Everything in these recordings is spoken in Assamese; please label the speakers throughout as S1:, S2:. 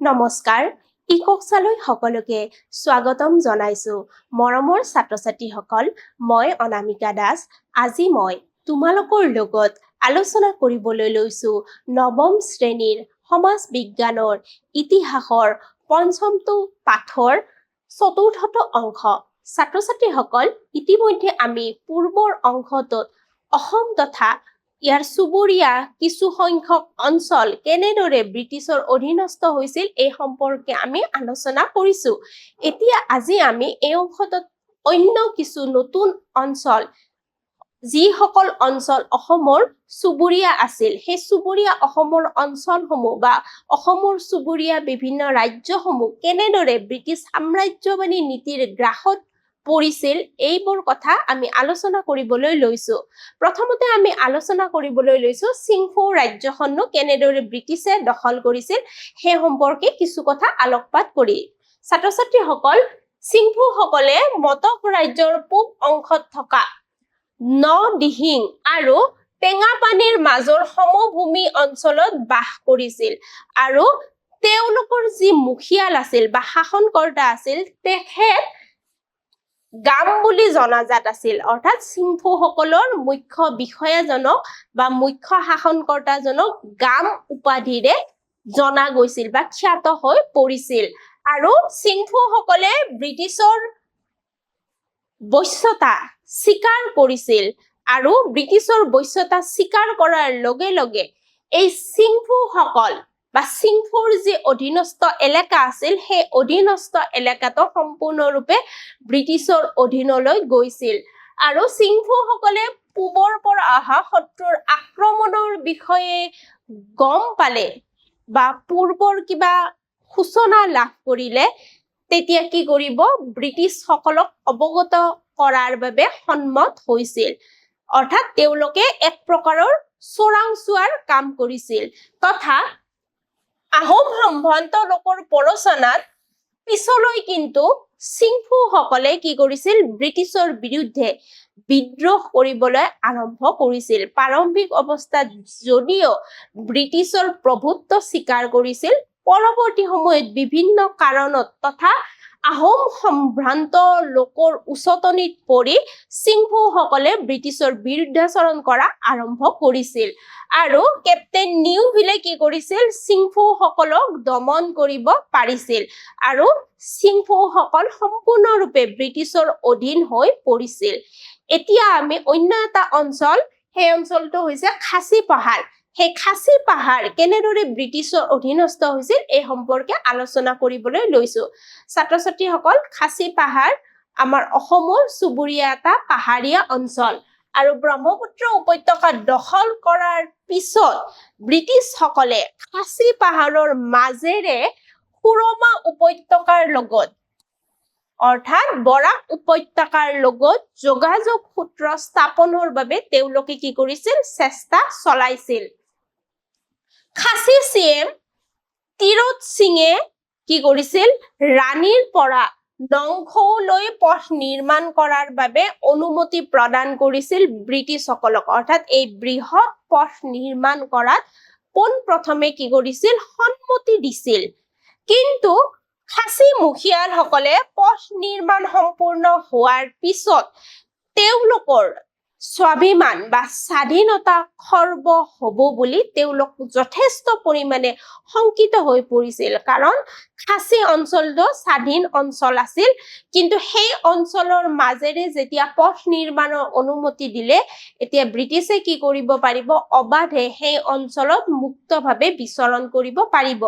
S1: নমস্কাৰ ইককচালৈ সকলোকে স্বাগতম জনাইছো। মৰমৰ ছাত্ৰ ছাত্ৰীসকল মই অনামিকা দাস। আজি মই তোমালোকৰ লগত আলোচনা কৰিবলৈ লৈছো নৱম শ্ৰেণীৰ সমাজ বিজ্ঞানৰ ইতিহাসৰ পঞ্চমটো পাঠৰ চতুৰ্থটো অংশ। ছাত্ৰ ছাত্ৰীসকল ইতিমধ্যে আমি পূৰ্বৰ অংশটোত অসম তথা ইয়াৰ চুবুৰীয়া কিছু সংখ্যক অঞ্চল কেনেদৰে ব্ৰিটিছৰ অধীনস্থ হৈছিল এই সম্পৰ্কে আমি আলোচনা কৰিছো। এতিয়া আজি আমি এই অংশটোত অন্য কিছু নতুন অঞ্চল যিসকল অঞ্চল অসমৰ চুবুৰীয়া আছিল সেই চুবুৰীয়া অসমৰ অঞ্চলসমূহ বা অসমৰ চুবুৰীয়া বিভিন্ন ৰাজ্যসমূহ কেনেদৰে ব্ৰিটিছ সাম্ৰাজ্যবাদী নীতিৰ গ্ৰাসত পৰিছিল এইবোৰ কথা আমি আলোচনা কৰিবলৈ লৈছো। প্ৰথমতে আমি আলোচনা কৰিবলৈ লৈছো চিংফৌ ৰাজ্যখননো কেনেদৰে ব্ৰিটিছে দখল কৰিছিল সেই সম্পৰ্কে কিছু কথা আলোকপাত কৰি। ছাত্ৰ ছাত্ৰীসকল চিংফৌসকলে মটক ৰাজ্যৰ পূব অংশত থকা ন দিহিং আৰু টেঙাপানীৰ মাজৰ সমভূমি অঞ্চলত বাস কৰিছিল আৰু তেওঁলোকৰ যি মুখিয়াল আছিল বা শাসনকৰ্তা আছিল তেখেত গাম বুলি জনাজাত আছিল। অৰ্থাৎ চিংফৌসকলৰ মুখ্য বিষয়াজনক বা মুখ্য শাসনকৰ্তাজনক গাম উপাধিৰে জনা গৈছিল বা খ্যাত হৈ পৰিছিল। আৰু চিংফৌসকলে ব্ৰিটিছৰ বশ্যতা স্বীকাৰ কৰিছিল আৰু ব্ৰিটিছৰ বশ্যতা স্বীকাৰ কৰাৰ লগে লগে এই চিংফৌসকল বা চিংফৌৰ যি অধীনস্থ এলেকা আছিল, সেই অধীনস্থ এলেকাটো সম্পূৰ্ণৰূপে ব্ৰিটিছৰ অধীনলৈ গৈছিল। আৰু চিংফৌসকলে পূবৰ পৰা অহা শত্ৰুৰ আক্ৰমণৰ বিষয়ে গম পালে বা পূৰ্বৰ কিবা সূচনা লাভ কৰিলে, তেতিয়া কি কৰিব? ব্ৰিটিছসকলক অৱগত কৰাৰ বাবে সন্মত হৈছিল। অৰ্থাৎ তেওঁলোকে এক প্ৰকাৰৰ চোৰাংচোৱাৰ কাম কৰিছিল। তথা আহোম সম্ভ্ৰান্ত লোকৰ প্ৰৰোচনাত পিছলৈ কিন্তু সিংফুসকলে কি কৰিছিল? ব্ৰিটিছৰ বিৰুদ্ধে বিদ্ৰোহ কৰিবলৈ আৰম্ভ কৰিছিল। প্ৰাৰম্ভিক অৱস্থাত যদিও ব্ৰিটিছৰ প্ৰভুত্ব স্বীকাৰ কৰিছিল, পৰৱৰ্তী সময়ত বিভিন্ন কাৰণত তথা আহোম সম্ভ্ৰান্ত লোকৰ উচতনিত পৰি চিংফৌসকলে ব্ৰিটিছৰ বিৰুদ্ধাচৰণ কৰা আৰম্ভ কৰিছিল। আৰু কেপ্টেইন নিউভিলে কি কৰিছিল? চিংফৌসকলক দমন কৰিব পাৰিছিল আৰু চিংফৌসকল সম্পূৰ্ণৰূপে ব্ৰিটিছৰ অধীন হৈ পৰিছিল। এতিয়া আমি অন্য এটা অঞ্চল সেই অঞ্চলটো হৈছে খাচী পাহাৰ। সেই খাচী পাহাৰ কেনেদৰে ব্ৰিটিছৰ অধীনস্থ হৈছিল এই সম্পৰ্কে আলোচনা কৰিবলৈ লৈছো। ছাত্ৰ ছাত্ৰীসকল খাচী পাহাৰ আমাৰ অসমৰ চুবুৰীয়া এটা পাহাৰীয়া অঞ্চল আৰু ব্ৰহ্মপুত্ৰ উপত্যকা দখল কৰাৰ পিছত ব্ৰিটিছসকলে খাচী পাহাৰৰ মাজেৰে সুৰমা উপত্যকাৰ লগত অৰ্থাৎ বৰাক উপত্যকাৰ লগত যোগাযোগ সূত্ৰ স্থাপনৰ বাবে তেওঁলোকে কি কৰিছিল? চেষ্টা চলাইছিল। খাচী চিএম তিৰোধ সিঙে কি কৰিছিল ৰাণীৰ পৰা নংখৌলৈ পথ নিৰ্মাণ কৰাৰ বাবে অনুমতি প্ৰদান কৰিছিল ব্ৰিটিছসকলক অৰ্থাৎ এই বৃহৎ পথ নিৰ্মাণ কৰাত পোনপ্ৰথমে কি কৰিছিল সন্মতি দিছিল। কিন্তু খাচী মুখিয়ালসকলে পথ নিৰ্মাণ সম্পূৰ্ণ হোৱাৰ পিছত তেওঁলোকৰ স্বাভিমান বা স্বাধীনতা খৰ্ব হব বুলি তেওঁলোক যথেষ্ট পৰিমাণে শংকিত হৈ পৰিছিল। কাৰণ খাচী অঞ্চলটো স্বাধীন অঞ্চল আছিল কিন্তু সেই অঞ্চলৰ মাজেৰে যেতিয়া পথ নিৰ্মাণৰ অনুমতি দিলে এতিয়া ব্ৰিটিছে কি কৰিব পাৰিব? অবাধে সেই অঞ্চলত মুক্তভাৱে বিচৰণ কৰিব পাৰিব।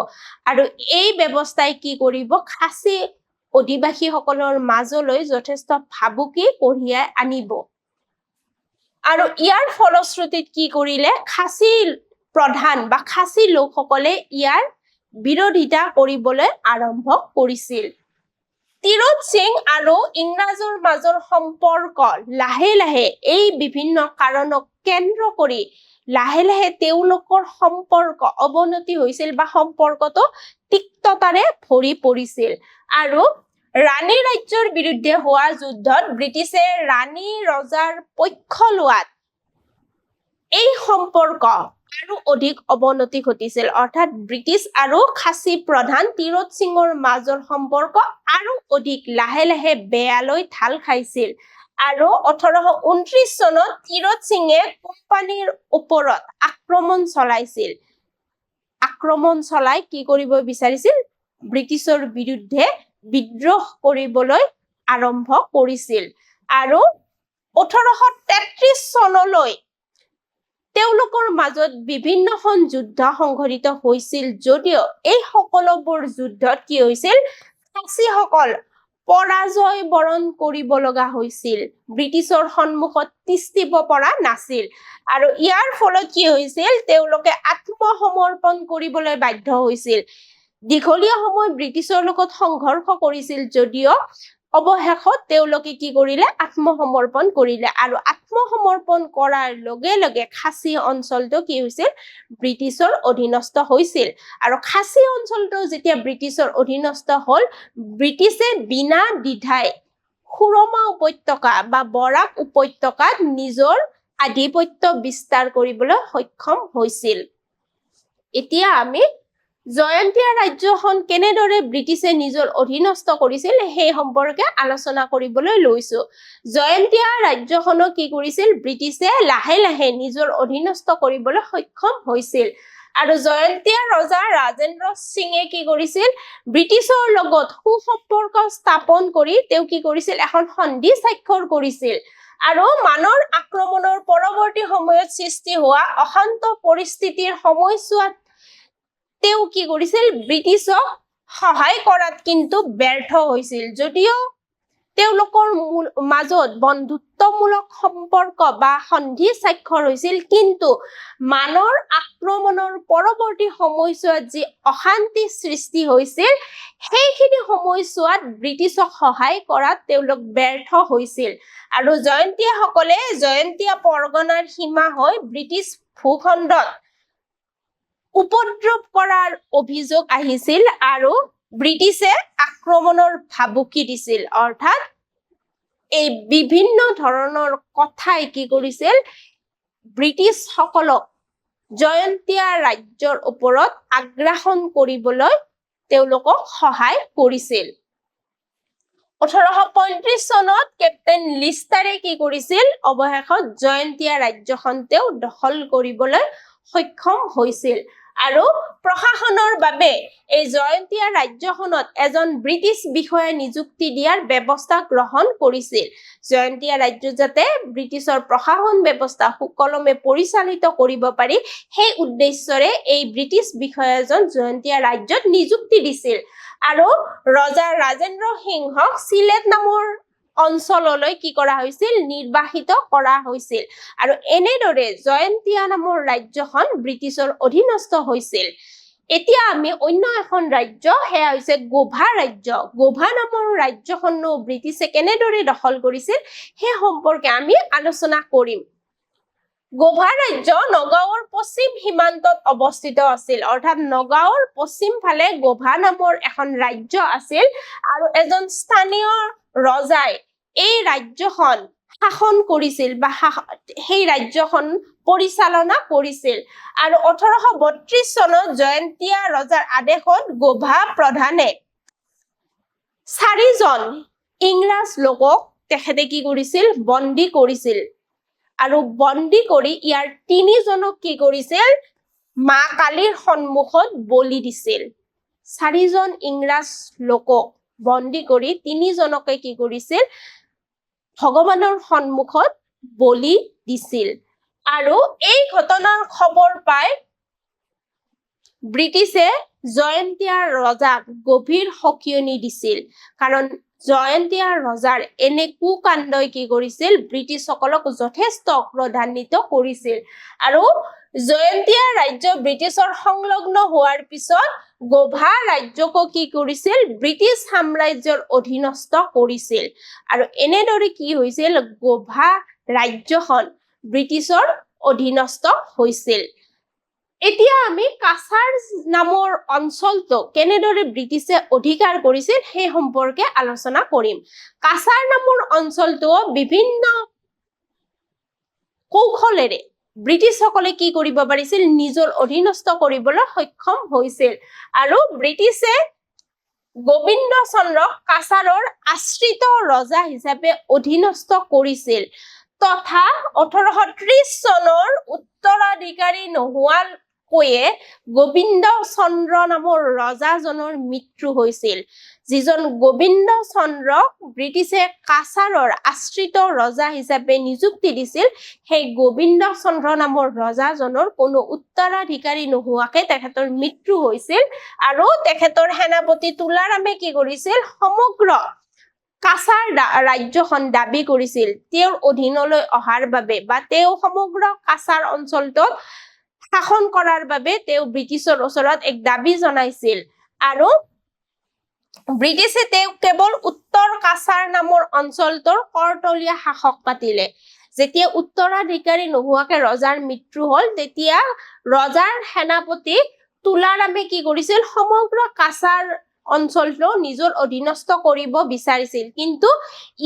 S1: আৰু এই ব্যৱস্থাই কি কৰিব? খাচী অধিবাসীসকলৰ মাজলৈ যথেষ্ট ভাবুকি কঢ়িয়াই আনিব। আৰু ইয়াৰ ফলশ্ৰুতিত কি কৰিলে? খাচী প্ৰধান বা খাচী লোকসকলে ইয়াৰ বিৰোধিতা কৰিবলৈ আৰম্ভ কৰিছিল। তিৰোধ সিং আৰু ইংৰাজৰ মাজৰ সম্পৰ্ক লাহে লাহে এই বিভিন্ন কাৰণক কেন্দ্ৰ কৰি লাহে লাহে তেওঁলোকৰ সম্পৰ্ক অৱনতি হৈছিল বা সম্পৰ্কটো তিক্ততাৰে ভৰি পৰিছিল। আৰু ৰাণী ৰাজ্যৰ বিৰুদ্ধে হোৱা যুদ্ধত ব্ৰিটিছে ৰাণী ৰজাৰ পক্ষ লোৱাত এই সম্পৰ্ক আৰু অধিক অৱনতি ঘটিছিল। অৰ্থাৎ ব্ৰিটিছ আৰু খাচী প্ৰধান তীৰত সিঙৰ মাজৰ সম্পৰ্ক আৰু অধিক লাহে লাহে বেয়ালৈ ঢাল খাইছিল। আৰু ওঠৰশ ঊনত্ৰিশ চনত তীৰত সিঙে কোম্পানীৰ ওপৰত আক্ৰমণ চলাইছিল। আক্ৰমণ চলাই কি কৰিব বিচাৰিছিল? ব্ৰিটিছৰ বিৰুদ্ধে বিদ্ৰোহ কৰিবলৈ আৰম্ভ কৰিছিল। আৰু ওঠৰশ তেত্ৰিশ চনলৈ তেওঁলোকৰ মাজত বিভিন্নখন যুদ্ধ সংঘটিত হৈছিল যদিও এই সকলোবোৰ যুদ্ধত কি হৈছিল? খাচীসকল পৰাজয় বৰণ কৰিব লগা হৈছিল। ব্ৰিটিছৰ সন্মুখত তিষ্ঠিব পৰা নাছিল। আৰু ইয়াৰ ফলত কি হৈছিল? তেওঁলোকে আত্মসমৰ্পণ কৰিবলৈ বাধ্য হৈছিল। দীঘলীয়া সময় ব্ৰিটিছৰ লগত সংঘৰ্ষ কৰিছিল যদিও অৱশেষত তেওঁলোকে কি কৰিলে? আত্মসমৰ্পণ কৰিলে। আৰু আত্মসমৰ্পণ কৰাৰ লগে লগে খাচী অঞ্চলটো কি হৈছিল? ব্ৰিটিছৰ অধীনস্থ হৈছিল। আৰু খাচী অঞ্চলটো যেতিয়া ব্ৰিটিছৰ অধীনস্থ হল ব্ৰিটিছে বিনা দ্বিধাই সুৰমা উপত্যকা বা বৰাক উপত্যকাত নিজৰ আধিপত্য বিস্তাৰ কৰিবলৈ সক্ষম হৈছিল। এতিয়া আমি জয়ন্তীয়া ৰাজ্যখন কেনেদৰে ব্ৰিটিছে নিজৰ অধীনস্থ কৰিছিল সেই সম্পৰ্কে আলোচনা কৰিবলৈ লৈছো। জয়ন্তীয়া ৰাজ্যখনক কি কৰিছিল? ব্ৰিটিছে লাহে লাহে নিজৰ অধীনস্থ কৰিবলৈ সক্ষম হৈছিল। আৰু জয়ন্তীয়া ৰজা ৰাজেন্দ্ৰ সিঙে কি কৰিছিল? ব্ৰিটিছৰ লগত সুসম্পৰ্ক স্থাপন কৰি তেওঁ কি কৰিছিল? এখন সন্ধি স্বাক্ষৰ কৰিছিল। আৰু মানৰ আক্ৰমণৰ পৰৱৰ্তী সময়ত সৃষ্টি হোৱা অশান্ত পৰিস্থিতিৰ সময়ছোৱাত তেওঁ কি কৰিছিল? ব্ৰিটিছক সহায় কৰাত কিন্তু ব্যৰ্থ হৈছিল। যদিও তেওঁলোকৰ মাজত বন্ধুত্বমূলক সম্পৰ্ক বা সন্ধি স্বাক্ষৰ হৈছিল কিন্তু মানৰ আক্ৰমণৰ পৰৱৰ্তী সময়ছোৱাত যি অশান্তি সৃষ্টি হৈছিল সেইখিনি সময়ছোৱাত ব্ৰিটিছক সহায় কৰাত তেওঁলোক ব্যৰ্থ হৈছিল। আৰু জয়ন্তীয়াসকলে জয়ন্তীয়া পৰগনাৰ সীমা হৈ ব্ৰিটিছ ভূখণ্ডত উপদ্ৰৱ কৰাৰ অভিযোগ আহিছিল আৰু ব্ৰিটিছে আক্ৰমণৰ ভাবুকি দিছিল। অৰ্থাৎ এই বিভিন্ন ধৰণৰ কথাই কি কৰিছিল? ব্ৰিটিছ সকলক জয়ন্তীয়া ৰাজ্যৰ ওপৰত আগ্ৰাসন কৰিবলৈ তেওঁলোকক সহায় কৰিছিল। ওঠৰশ পঁয়ত্ৰিশ চনত কেপ্টেইন লিষ্টাৰে কি কৰিছিল? অৱশেষত জয়ন্তীয়া ৰাজ্যখন তেওঁ দখল কৰিবলৈ সক্ষম হৈছিল। আৰু প্ৰশাসনৰ বাবে এই জয়ন্তীয়া ৰাজ্যখনত এজন ব্ৰিটিছ বিষয়া নিযুক্তি দিয়াৰ ব্যৱস্থা গ্ৰহণ কৰিছিল। জয়ন্তীয়া ৰাজ্যত যাতে ব্ৰিটিছৰ প্ৰশাসন ব্যৱস্থা সুকলমে পৰিচালিত কৰিব পাৰি সেই উদ্দেশ্যৰে এই ব্ৰিটিছ বিষয়াজন জয়ন্তীয়া ৰাজ্যত নিযুক্তি দিছিল। আৰু ৰজা ৰাজেন্দ্ৰ সিংহক চিলেট নামৰ অঞ্চললৈ কি কৰা হৈছিল? নিৰ্বাসিত কৰা হৈছিল। আৰু এনেদৰে জয়ন্তীয়া নামৰ ৰাজ্যখন ব্ৰিটিছৰ অধীনস্থ হৈছিল। এতিয়া আমি অন্য এখন ৰাজ্য সেয়া হৈছে গোভা ৰাজ্য। গোভা নামৰ ৰাজ্যখনো ব্ৰিটিছে কেনেদৰে দখল কৰিছিল সেই সম্পৰ্কে আমি আলোচনা কৰিম। গোভা ৰাজ্য নগাঁৱৰ পশ্চিম সীমান্তত অৱস্থিত আছিল। অৰ্থাৎ নগাঁৱৰ পশ্চিম ফালে গোভা নামৰ এখন ৰাজ্য আছিল আৰু এজন স্থানীয় ৰজাই এই ৰাজ্যখন শাসন কৰিছিল বা সেই ৰাজ্যখন পৰিচালনা কৰিছিল। আৰু ওঠৰশ বত্ৰিশ চনত জয়ন্তীয়া ৰজাৰ আদেশত গোভা প্ৰধানে চাৰিজন ইংৰাজ লোকক তেখেতে কি কৰিছিল? বন্দী কৰিছিল। আৰু বন্দী কৰি ইয়াৰ তিনিজনক কি কৰিছিল? মা কালীৰ সন্মুখত বলি দিছিল। চাৰিজন ইংৰাজ লোকক বন্দী কৰি তিনিজনকে কি কৰিছিল? ভগৱানৰ সন্মুখত বলি দিছিল। আৰু এই ঘটনাৰ খবৰ পাই ব্ৰিটিছে জয়ন্তীয়া ৰজাক গভীৰ সকিয়নি দিছিল। কাৰণ জয়ন্তীয়া ৰজাৰ এনে কুকাণ্ডই কি কৰিছিল? ব্ৰিটিছসকলক যথেষ্ট ক্ৰোধান্বিত কৰিছিল। আৰু জয়ন্তীয়া ৰাজ্য ব্ৰিটিছৰ সংলগ্ন হোৱাৰ পিছত গোভা ৰাজ্যকো কি কৰিছিল? ব্ৰিটিছ সাম্ৰাজ্যৰ অধীনস্থ কৰিছিল। আৰু এনেদৰে কি হৈছিল? গোভা ৰাজ্যখন ব্ৰিটিছৰ অধীনস্থ হৈছিল। এতিয়া আমি কাছাৰ নামৰ অঞ্চলটো কেনেদৰে ব্ৰিটিছে অধিকাৰ কৰিছিল সেই সম্পৰ্কে আলোচনা কৰিম। কাছাৰ নামৰ অঞ্চলটো বিভিন্ন কৌশলেৰে ব্ৰিটিছসকলে কি কৰিব পাৰিছিল, নিজৰ অধীনস্থ কৰিবলৈ সক্ষম হৈছিল। আৰু ব্ৰিটিছে গোবিন্দ চন্দ্ৰক কাছাৰৰ আশ্ৰিত ৰজা হিচাপে অধীনস্থ কৰিছিল। তথা ওঠৰশ ত্ৰিশ চনৰ উত্তৰাধিকাৰী নোহোৱাকৈয়ে গোবিন্দ চন্দ্ৰ নামৰ ৰজাজনৰ মৃত্যু হৈছিল। যিজন গোবিন্দ চন্দ্ৰক ব্ৰিটিছে কাছাৰৰ আশ্ৰিত ৰজা হিচাপে নিযুক্তি দিছিল সেই গোবিন্দ চন্দ্ৰ নামৰ ৰজাজনৰ কোনো উত্তৰাধিকাৰী নোহোৱাকে তেখেতৰ মৃত্যু হৈছিল আৰু তেখেতৰ সেনাপতি তুলাৰামে কি কৰিছিল সমগ্ৰ কাছাৰ ৰাজ্যখন দাবী কৰিছিল। তেওঁৰ অধীনলৈ অহাৰ বাবে বা তেওঁ সমগ্ৰ কাছাৰ অঞ্চলটোত শাসন কৰাৰ বাবে তেওঁ ব্ৰিটিছৰ ওচৰত এক দাবী জনাইছিল। আৰু ব্ৰিটিছে তেওঁক কেৱল উত্তৰ কাছাৰ নামৰ অঞ্চলটোৰ কৰতলীয়া শাসক পাতিলে। যেতিয়া উত্তৰাধিকাৰী নোহোৱাকে ৰজাৰ মৃত্যু হল তেতিয়া ৰজাৰ সেনাপতি তুলাৰামে কি কৰিছিল? সমগ্ৰ কাছাৰ অঞ্চলটো নিজৰ অধীনস্থ কৰিব বিচাৰিছিল। কিন্তু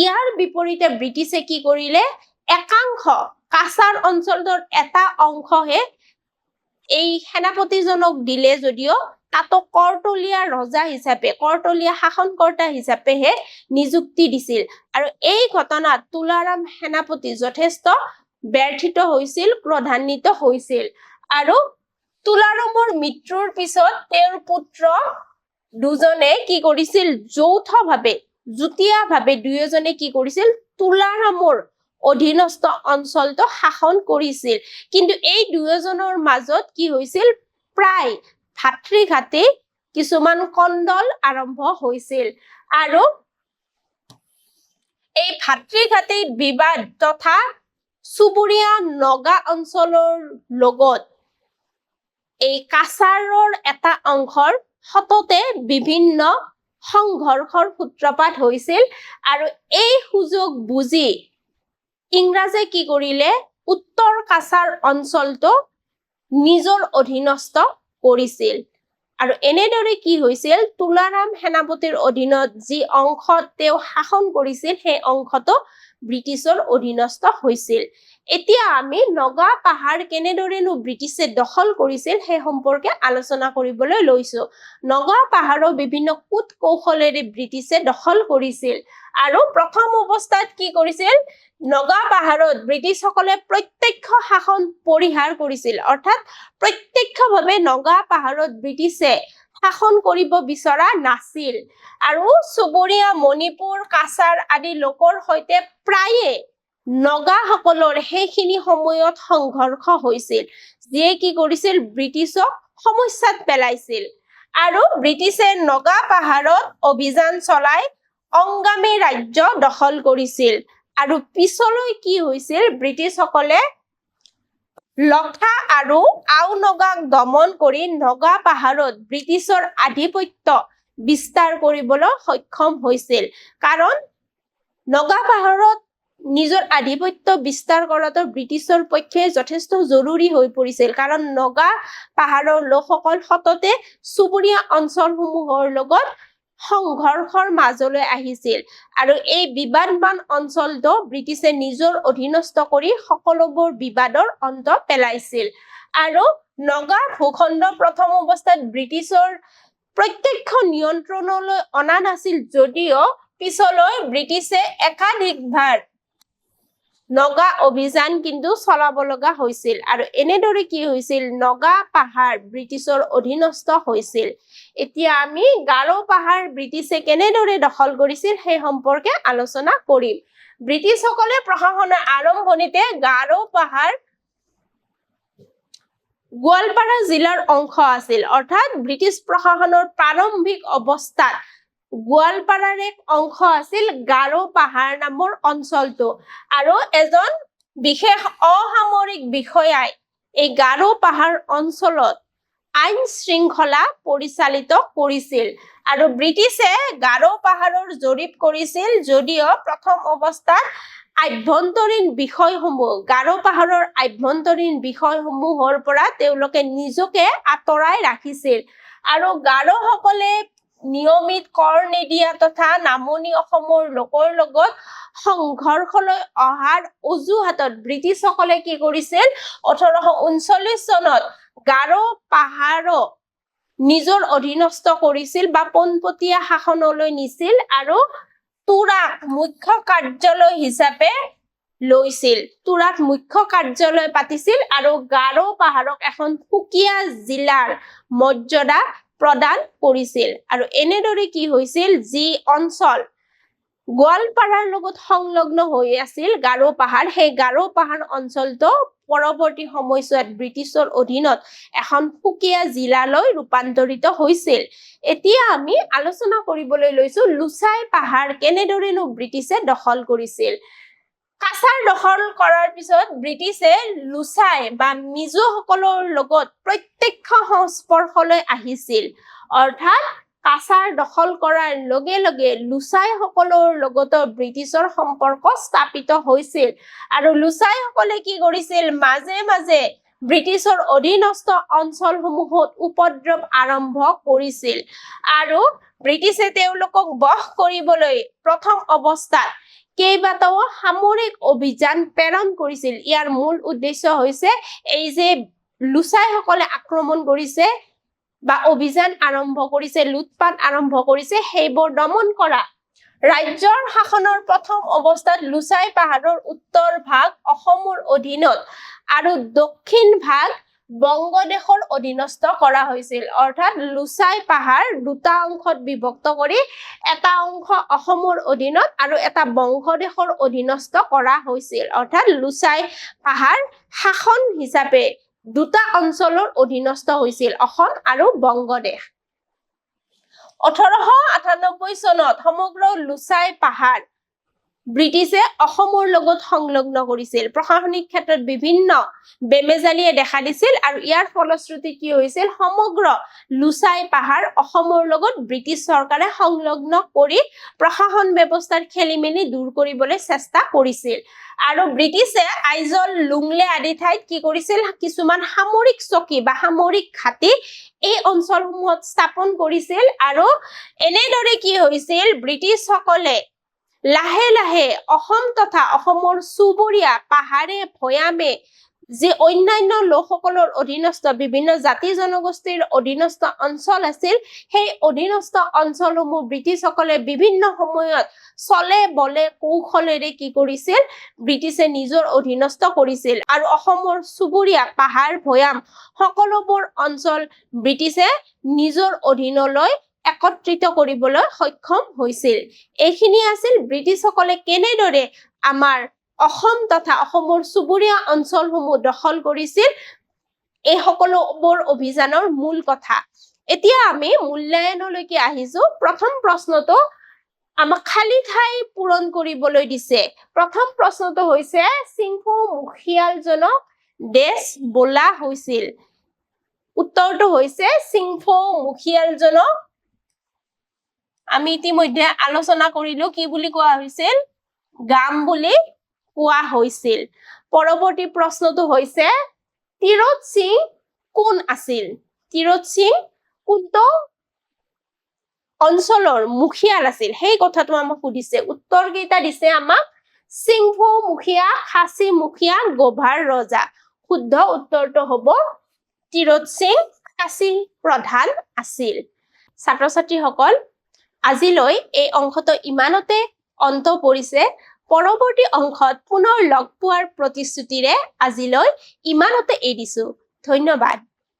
S1: ইয়াৰ বিপৰীতে ব্ৰিটিছে কি কৰিলে? একাংশ কাছাৰ অঞ্চলটোৰ এটা অংশহে এই সেনাপতিজনক দিলে যদিও তাতো কৰতলীয়া ৰজা হিচাপে কৰতলীয়া শাসনকৰ্তা হিচাপেহে নিযুক্তি দিছিল। আৰু এই ঘটনাত তুলাৰাম সেনাপতি যথেষ্ট ব্যৰ্থিত হৈছিল ক্ৰোধান্বিত হৈছিল। আৰু তুলাৰামৰ মৃত্যুৰ পিছত তেওঁৰ পুত্ৰ দুজনে কি কৰিছিল? যৌথভাৱে যুটীয়াভাৱে দুয়োজনে কি কৰিছিল? তুলাৰামৰ অধীনস্থ অঞ্চলটো শাসন কৰিছিল। কিন্তু এই দুয়োজনৰ মাজত কি হৈছিল? প্ৰায় ভাতৃঘাতী কিছুমান কণ্ডল আৰম্ভ হৈছিল। আৰু এই ভাতৃঘাতী বিবাদ তথা চুবুৰীয়া নগা অঞ্চলৰ লগত এই কাছাৰৰ এটা অংশৰ সততে বিভিন্ন সংঘৰ্ষৰ সূত্ৰপাত হৈছিল। আৰু এই সুযোগ বুজি ইংৰাজে কি কৰিলে? উত্তৰ কাছাৰ অঞ্চলটো নিজৰ অধীনস্থ কৰিছিল। আৰু এনেদৰে কি হৈছিল? তুলাৰাম সেনাপতিৰ অধীনত যি অংশত তেওঁ শাসন কৰিছিল, সেই অংশটো ব্ৰিটিছৰ অধীনস্থ হৈছিল। এতিয়া আমি নগা পাহাৰ কেনেদৰেনো ব্ৰিটিছে দখল কৰিছিল সেই সম্পৰ্কে আলোচনা কৰিবলৈ লৈছো। নগা পাহাৰৰ বিভিন্ন কূট কৌশলেৰে ব্ৰিটিছে দখল কৰিছিল আৰু প্ৰথম অৱস্থাত কি কৰিছিল? নগা পাহাৰত ব্ৰিটিছসকলে প্ৰত্যক্ষ শাসন পৰিহাৰ কৰিছিল। অৰ্থাৎ প্ৰত্যক্ষভাৱে নগা পাহাৰত ব্ৰিটিছে শাসন কৰিব বিচৰা নাছিল। আৰু চুবুৰীয়া মণিপুৰ, কাছাৰ আদি লোকৰ সৈতে প্ৰায়ে নগাসকলৰ সেইখিনি সময়ত সংঘৰ্ষ হৈছিল যিয়ে কি কৰিছিল? ব্ৰিটিছক সমস্যাত পেলাইছিল আৰু ব্ৰিটিছে নগা পাহাৰত অভিযান চলাই অংগামী ৰাজ্য দখল কৰিছিল আৰু পিছলৈ কি হৈছিল? ব্ৰিটিছসকলে লখা আৰু আও নগাক দমন কৰি নগা পাহাৰত ব্ৰিটিছৰ আধিপত্য বিস্তাৰ কৰিবলৈ সক্ষম হৈছিল। কাৰণ নগা পাহাৰত নিজৰ আধিপত্য বিস্তাৰ কৰাটো ব্ৰিটিছৰ পক্ষে যথেষ্ট জৰুৰী হৈ পৰিছিল। কাৰণ নগা পাহাৰৰ লোকসকল সততে চুবুৰীয়া অঞ্চলসমূহৰ লগত সংঘৰ্ষৰ মাজলৈ আহিছিল আৰু এই বিবাদমান অঞ্চলটো ব্ৰিটিছে নিজৰ অধীনস্থ কৰি সকলোবোৰ বিবাদৰ অন্ত পেলাইছিল। আৰু নগা ভূখণ্ড প্ৰথম অৱস্থাত ব্ৰিটিছৰ প্ৰত্যক্ষ নিয়ন্ত্ৰণলৈ অনা নাছিল যদিও পিছলৈ ব্ৰিটিছে একাধিকবাৰ নগা অভিযান কিন্তু চলাব লগা হৈছিল আৰু এনেদৰে কি হৈছিল? নগা পাহাৰ ব্ৰিটিছৰ অধীনস্থ হৈছিল। এতিয়া আমি গাৰো পাহাৰ ব্ৰিটিছে কেনেদৰে দখল কৰিছিল সেই সম্পৰ্কে আলোচনা কৰিম। ব্ৰিটিছসকলে প্ৰশাসনৰ আৰম্ভণিতে গাৰো পাহাৰ গোৱালপাৰা জিলাৰ অংশ আছিল। অৰ্থাৎ ব্ৰিটিছ প্ৰশাসনৰ প্ৰাৰম্ভিক অৱস্থাত গোৱালপাৰাৰ এক অংশ আছিল গাৰো পাহাৰ নামৰ অঞ্চলটো। আৰু এজন বিশেষ অসামৰিক বিষয়াই এই গাৰো পাহাৰ অঞ্চলত আইন শৃংখলা পৰিচালিত কৰিছিল আৰু ব্ৰিটিছে গাৰো পাহাৰৰ জৰীপ কৰিছিল যদিও প্ৰথম অৱস্থাত আভ্যন্তৰীণ বিষয়সমূহ, গাৰো পাহাৰৰ আভ্যন্তৰীণ বিষয়সমূহৰ পৰা তেওঁলোকে নিজকে আঁতৰাই ৰাখিছিল। আৰু গাৰোসকলে নিয়মিত কৰ নিদিয়া তথা নামনি অসমৰ লোকৰ লগত সংঘৰ্ষলৈ অহাৰ অজুহাতত ব্ৰিটিছসকলে কি কৰিছিল? ওঠৰশ ঊনচল্লিশ চনত গাৰো পাহাৰো নিজৰ অধীনস্থ কৰিছিল বা পোনপটীয়া শাসনলৈ নিছিল আৰু তুৰাক মুখ্য কাৰ্যালয় হিচাপে লৈছিল। তুৰাত মুখ্য কাৰ্যালয় পাতিছিল আৰু গাৰো পাহাৰক এখন সুকীয়া জিলাৰ মৰ্যাদা প্ৰদান কৰিছিল। আৰু এনেদৰে কি হৈছিল? যি অঞ্চল গোৱালপাৰাৰ লগত সংলগ্ন হৈ আছিল গাৰো পাহাৰ সেই গাৰো পাহাৰ অঞ্চলটো পৰৱৰ্তী সময়ছোৱাত ব্ৰিটিছৰ অধীনত এখন সুকীয়া জিলালৈ ৰূপান্তৰিত হৈছিল। এতিয়া আমি আলোচনা কৰিবলৈ লৈছো লুচাই পাহাৰ কেনেদৰেনো ব্ৰিটিছে দখল কৰিছিল? কাছাৰ দখল কৰাৰ পিছত ব্ৰিটিছে লুচাই বা মিজোসকলৰ লগত প্ৰত্যক্ষ সংস্পৰ্শলৈ আহিছিল। অৰ্থাৎ কাছাৰ দখল কৰাৰ লগে লগে লুচাইসকলৰ লগতো ব্ৰিটিছৰ সম্পৰ্ক স্থাপিত হৈছিল আৰু লুচাইসকলে কি কৰিছিল? মাজে মাজে ব্ৰিটিছৰ অধীনস্থ অঞ্চলসমূহত উপদ্ৰৱ আৰম্ভ কৰিছিল আৰু ব্ৰিটিছে তেওঁলোকক বশ কৰিবলৈ প্ৰথম অৱস্থাত কেইবাটাও সামৰিক অভিযান প্ৰেৰণ কৰিছিল। ইয়াৰ মূল উদ্দেশ্য হৈছে এই যে লুচাইসকলে আক্ৰমণ কৰিছে বা অভিযান আৰম্ভ কৰিছে, লুটপাট আৰম্ভ কৰিছে, সেইবোৰ দমন কৰা। ৰাজ্যৰ শাসনৰ প্ৰথম অৱস্থাত লুচাই পাহাৰৰ উত্তৰ ভাগ অসমৰ অধীনত আৰু দক্ষিণ ভাগ বংগদেশৰ অধীনস্থ কৰা হৈছিল। অৰ্থাৎ লুচাই পাহাৰ দুটা অংশত বিভক্ত কৰি এটা অংশ অসমৰ অধীনত আৰু এটা বংগদেশৰ অধীনস্থ কৰা হৈছিল। অৰ্থাৎ লুচাই পাহাৰ শাসন হিচাপে দুটা অঞ্চলৰ অধীনস্থ হৈছিল অসম আৰু বংগদেশ। ওঠৰশ আঠানব্বৈ চনত সমগ্ৰ লুচাই পাহাৰ ব্ৰিটিছে অসমৰ লগত সংলগ্ন কৰিছিল। প্ৰশাসনিক ক্ষেত্ৰত বিভিন্ন বেমেজালিয়ে দেখা দিছিল আৰু ইয়াৰ ফলশ্ৰুতি কি হৈছিল? সমগ্ৰ লুচাই পাহাৰ অসমৰ লগত ব্ৰিটিছ চৰকাৰে সংলগ্ন কৰি প্ৰশাসন ব্যৱস্থাৰ খেলি মেলি দূৰ কৰিবলৈ চেষ্টা কৰিছিল। আৰু ব্ৰিটিছে আইজল লুংলে আদি ঠাইত কি কৰিছিল? কিছুমান সামৰিক চকী বা সামৰিক ঘাটি এই অঞ্চলসমূহত স্থাপন কৰিছিল। আৰু এনেদৰে কি হৈছিল? ব্ৰিটিছসকলে লাহে লাহে অসম তথা অসমৰ চুবুৰীয়া পাহাৰে ভৈয়ামে যি অন্যান্য লোকসকলৰ অধীনস্থ বিভিন্ন জাতি জনগোষ্ঠীৰ অধীনস্থ অঞ্চল আছিল সেই অধীনস্থ অঞ্চলসমূহ ব্ৰিটিছসকলে বিভিন্ন সময়ত চলে বলে কৌশলেৰে কি কৰিছিল? ব্ৰিটিছে নিজৰ অধীনস্থ কৰিছিল। আৰু অসমৰ চুবুৰীয়া পাহাৰ ভৈয়াম সকলোবোৰ অঞ্চল ব্ৰিটিছে নিজৰ অধীনলৈ একত্ৰিত কৰিবলৈ সক্ষম হৈছিল। এইখিনি আছিল ব্ৰিটিছসকলে কেনেদৰে আমাৰ অসম তথা অসমৰ চুবুৰীয়া অঞ্চলসমূহ দখল কৰিছিল এই সকলোবোৰ অভিযানৰ মূল কথা। এতিয়া আমি মূল্যায়নলৈকে আহিছো। প্ৰথম প্ৰশ্নটো আমাক খালী ঠাই পূৰণ কৰিবলৈ দিছে। প্ৰথম প্ৰশ্নটো হৈছে চিংফু মুখিয়ালজনক দেশ বোলা হৈছিল? উত্তৰটো হৈছে চিংফু মুখিয়ালজনক আমি ইতিমধ্যে আলোচনা কৰিলো কি বুলি কোৱা হৈছিল? গাম বুলি কোৱা হৈছিল। পৰৱৰ্তী প্ৰশ্নটো হৈছে তিৰোধ সিং কোন আছিল? তিৰোধ সিং কোনটো অঞ্চলৰ মুখিয়াল আছিল? সেই কথাটো আমাক সুধিছে। উত্তৰ কেইটা দিছে আমাক চিংফু মুখীয়া খাচী মুখীয়া গোভাৰ ৰজা। শুদ্ধ উত্তৰটো হ'ব তিৰোধ সিং খাচী প্ৰধান আছিল। ছাত্ৰ ছাত্ৰীসকল আজিলৈ এই অংশটো ইমানতে অন্ত পৰিছে। পৰৱৰ্তী অংশত পুনৰ লগ পোৱাৰ প্ৰতিশ্ৰুতিৰে আজিলৈ ইমানতে এৰিছোঁ। ধন্যবাদ।